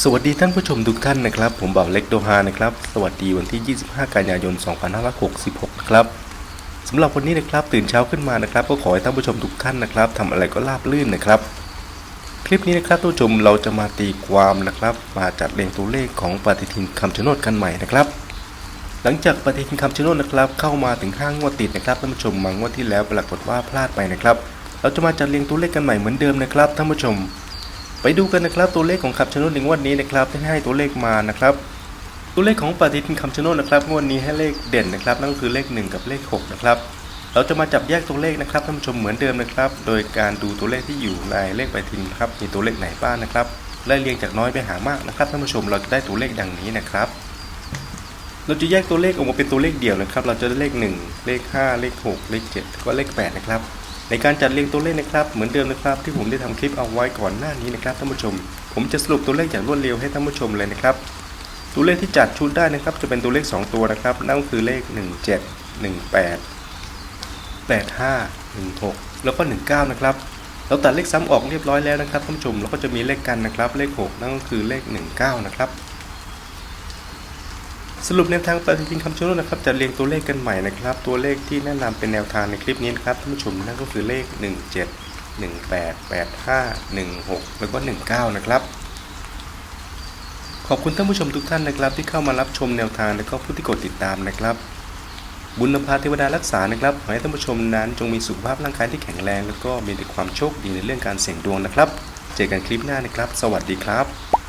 สวัสดีท่านผู้ชมทุกท่านนะครับ ผมบ่าวเล็กโดฮานะครับ สวัสดีวันที่ 25 กันยายน 2566 นะครับสำหรับวันนี้นะครับตื่นเช้าขึ้นมานะครับ ก็ขอให้ท่านผู้ชมทุกท่านนะครับทำอะไรก็ราบลื่นนะครับ คลิปนี้นะครับท่านผู้ชมเราจะมาตีความนะครับ มาจัดเรียงตัวเลขของปฏิทินคำชะโนดกันใหม่นะครับ หลังจากปฏิทินคำชะโนดนะครับ เข้ามาถึงห้างวดติดนะครับท่านผู้ชมมางวดที่แล้วปรากฏว่าพลาดไปนะครับ เราจะมาจัดเรียงตัวเลขกันใหม่เหมือนเดิมนะครับท่านผู้ชม ไปดูกันนะครับตัวเลขของคำชะโนดในงวดนี้นะครับที่ให้ตัวเลขมานะครับตัวเลขของปฏิทินคำชะโนดนะครับงวดนี้ให้เลขเด่นนะครับ นั่นก็คือเลข 1 กับเลข6นะครับเราจะมาจับแยกตัวเลขนะครับท่านผู้ชมเหมือนเดิมนะครับ โดยการดูตัวเลขที่อยู่ในเลขปฏิทินครับมีตัวเลขไหนบ้างนะครับไล่เรียงจากน้อยไปหามากนะครับท่านผู้ชมเราจะได้ตัวเลขดังนี้นะครับ เราจะแยกตัวเลขออกมาเป็นตัวเลขเดี่ยวนะครับ เราจะได้เลข 1 เลข 5 เลข 6 เลข7แล้วก็เลข8นะครับ ในการจัดเรียงตัวเลขนะครับ เหมือนเดิมนะครับ ที่ผมได้ทำคลิปเอาไว้ก่อนหน้านี้นะครับท่านผู้ชม ผมจะสรุปตัวเลขอย่างรวดเร็วให้ท่านผู้ชมเลยนะครับ ตัวเลขที่จัดชุดได้นะครับ จะเป็นตัวเลข 2 ตัวนะครับ นั่นก็คือเลข 17 18 85 16 แล้วก็ 19 นะครับ เราตัดเลขซ้ำออกเรียบร้อยแล้วนะครับท่านผู้ชม แล้วก็จะมีเลขกันนะครับ เลข 6 นั่นก็คือเลข 19 นะครับ สรุปแนวทางปฏิทินคำชะโนดนะครับจะเรียงตัวเลขกันใหม่นะครับ ตัวเลขที่แนะนำเป็นแนวทางในคลิปนี้นะครับท่านผู้ชมนั่นก็คือเลข 17 18 85 16 แล้วก็ 19 นะครับ ขอบคุณท่านผู้ชมทุกท่านนะครับ ที่เข้ามารับชมแนวทางและก็ผู้ที่กดติดตามนะครับ บุญภาเทวดารักษานะครับขอให้ท่านผู้ชมนั้นจงมีสุขภาพร่างกายที่แข็งแรง แล้วก็มีแต่ความโชคดีในเรื่องการเสี่ยงดวงนะครับ เจอกันคลิปหน้านะครับ สวัสดีครับ